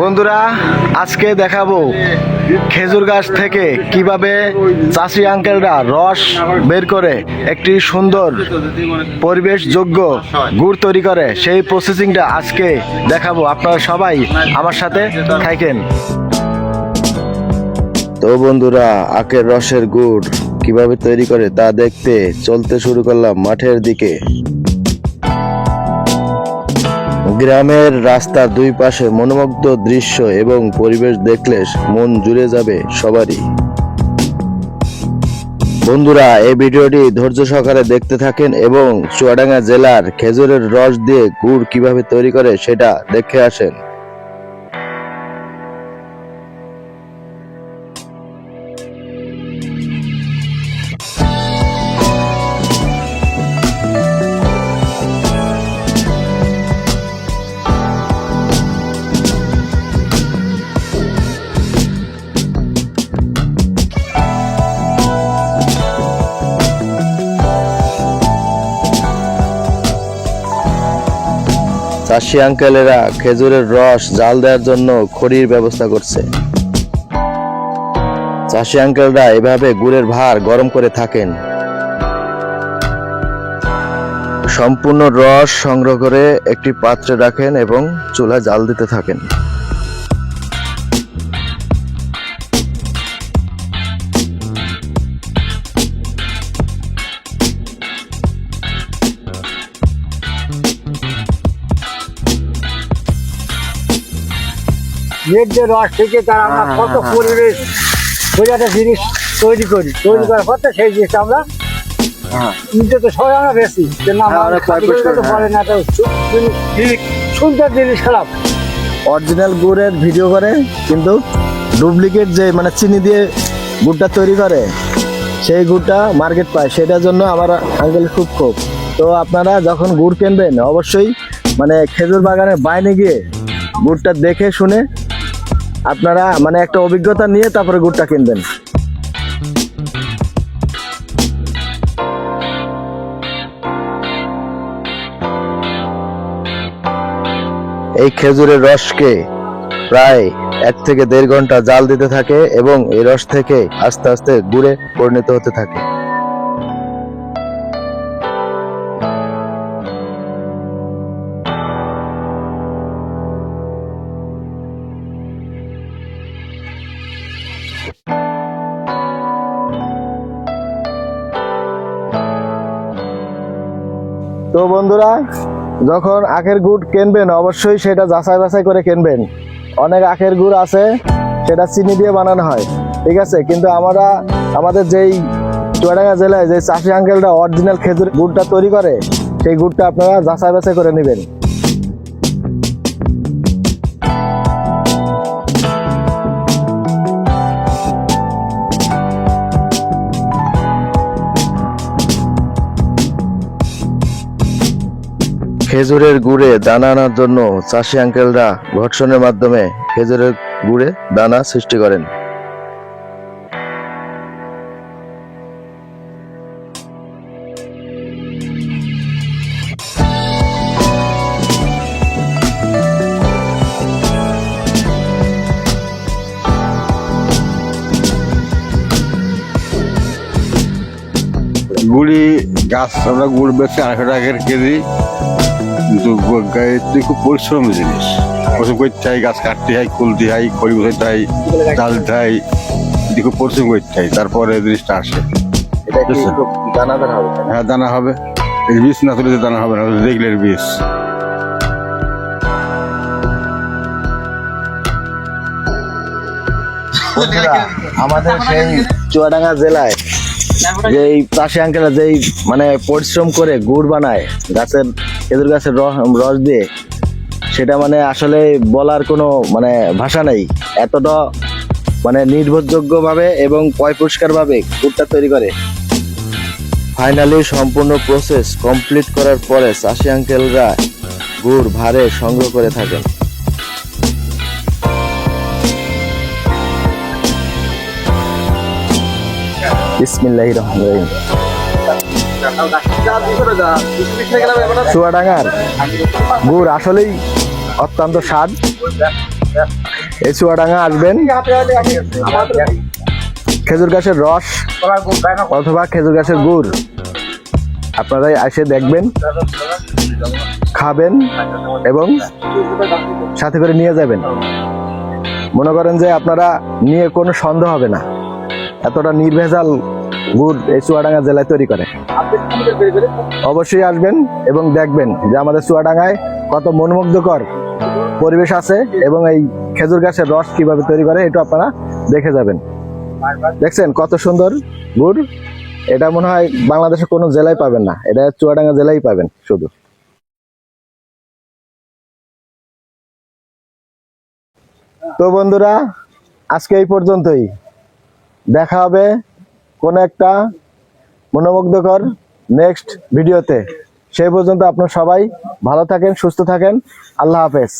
বন্ধুরা, আজকে দেখাবো খেজুর গাছ থেকে কীভাবে চাষি আঙ্কেলরা রস বের করে একটি সুন্দর পরিবেশযোগ্য গুড় তৈরি করে, সেই প্রসেসিংটা আজকে দেখাবো। আপনারা সবাই আমার সাথে থাকেন। তো বন্ধুরা, আখের রসের গুড় কীভাবে তৈরি করে তা দেখতে চলতে শুরু করলাম মাঠের দিকে। গ্রামের রাস্তার দুই পাশে মনোমুগ্ধ দৃশ্য এবং পরিবেশ দেখলে মন জুড়ে যাবে সবারই। বন্ধুরা, এই ভিডিওটি ধৈর্য সহকারে দেখতে থাকেন এবং চুয়াডাঙ্গা জেলার খেজুরের রস দিয়ে গুড় কীভাবে তৈরি করে সেটা দেখে আসেন। চাষি আঙ্কেলেরা খেজুরের রস, জাল দেওয়ার জন্য খড়ির ব্যবস্থা করছে। চাষি আঙ্কেলরা এভাবে গুড়ের ভার গরম করে থাকেন। সম্পূর্ণ রস সংগ্রহ করে একটি পাত্রে রাখেন এবং চুলা জাল দিতে থাকেন। মেঘদের রস থেকে তার আমরা হ্যাঁ, কত হ্যাঁ, হ্যাঁ। পরিবেশ ওই একটা জিনিস তৈরি করি তৈরি। করার পর তো সেই জিনিসটা আমরা নিতে তো সবাই আমরা বেশি যে বলে না সুন্দর জিনিস খারাপ অরিজিনাল গুড়ের ভিডিও করে কিন্তু ডুপ্লিকেট যে মানে চিনি দিয়ে গুড়টা তৈরি করে সেই গুড়টা মার্কেট পায় সেটার জন্য আমার আঙ্কেল খুব খুব তো আপনারা যখন গুড় কিনবেন অবশ্যই মানে খেজুর বাগানের বাইরে গিয়ে গুড়টা দেখে শুনে আপনারা মানে একটা অভিজ্ঞতা নিয়ে তারপরে গুড়টা কিনবেন। এই খেজুরের রসকে প্রায় এক থেকে দেড় ঘণ্টা জাল দিতে থাকে এবং এই রস থেকে আস্তে আস্তে গুড়ে পরিণত হতে থাকে। তো বন্ধুরা, যখন আখের গুড় কিনবেন, অবশ্যই সেটা যাচাই বাছাই করে কিনবেন। অনেক আখের গুড় আছে, সেটা চিনি দিয়ে বানানো হয়, ঠিক আছে? কিন্তু আমরা, আমাদের যেই চুয়াডাঙ্গা জেলায় যে চাষি আঙ্কেলরা অরিজিনাল খেজুর গুড়টা তৈরি করে, সেই গুড়টা আপনারা যাচাই বাছাই করে নেবেন। খেজুরের গুড়ে দানা আনার জন্য চাষি আঙ্কেলরা ঘর্ষণের মাধ্যমে খেজুরের গুড়ে দানা সৃষ্টি করেন। গাছ আমরা গুড় বেচে আড়াইশো টাকার কেজি। কিন্তু গু- গা- খুব পরিশ্রম জিনিস। পরিশ্রম করতে হয় গাছ কাটতে হয় কুলতে হয় খড়ি বসাইতে হয় ডালতে হয় এতে খুব পরিশ্রম করতে হয় তারপরে জিনিসটা আসে। এটা দানাদার হবে? হ্যাঁ দানা হবে। এই বীজ না তুলে দানা হবে না দেখলে বীজ। আমাদের সেই চুয়াডাঙ্গা জেলায় যেই চাষি আঙ্কেলরা যেই মানে পরিশ্রম করে গুড় বানায়, গাছের, খেজুর গাছের রস দিয়ে, সেটা মানে আসলে বলার কোনো মানে ভাষা নেই। এতটা মানে নির্ভরযোগ্য ভাবে এবং পয় পরিষ্কার ভাবে গুড়টা তৈরি করে। ফাইনালি সম্পূর্ণ প্রসেস কমপ্লিট করার পরে চাষি আঙ্কেলরা গুড় ভারে সংগ্রহ করে থাকেন। বিসমিল্লাহির রহমানির রহিম। চুয়াডাঙ্গার গুড় আসলেই অত্যন্ত স্বাদ। এই চুয়াডাঙ্গা আসবেন, খেজুর গাছের রস অথবা খেজুর গাছের গুড়। আপনারা এসে দেখবেন, খাবেন এবং সাথে করে নিয়ে যাবেন। মনে করেন যে আপনারা নিয়ে কোনো সন্দেহ হবে না। এতটা নির্ভেজাল গুড় এই চুয়াডাঙ্গা জেলায় তৈরি করে। অবশ্যই আসবেন এবং দেখবেন যে আমাদের চুয়াডাঙ্গায় কত মনোমুগ্ধকর পরিবেশ আছে এবং এই খেজুর গাছের রস কীভাবে তৈরি করে এটা আপনারা দেখে যাবেন। দেখছেন কত সুন্দর গুড়? এটা মনে হয় বাংলাদেশের কোনো জেলায় পাবেন না। এটা চুয়াডাঙ্গা জেলায় পাবেন শুধু। তো বন্ধুরা আজকে এই পর্যন্তই। দেখা হবে কোন একটা মনোমুগ্ধকর নেক্সট ভিডিওতে সেই পর্যন্ত আপনার সবাই ভালো থাকেন, সুস্থ থাকেন। আল্লাহ হাফেজ।